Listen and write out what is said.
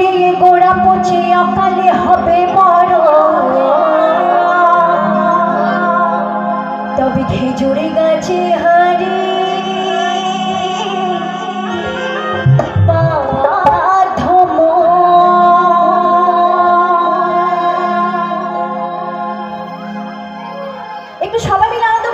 দিয়ে গোড়া পচে অকালে হবে বড় তবে খেজুরে গাছে হারি একটু সবাই মিলে আনন্দ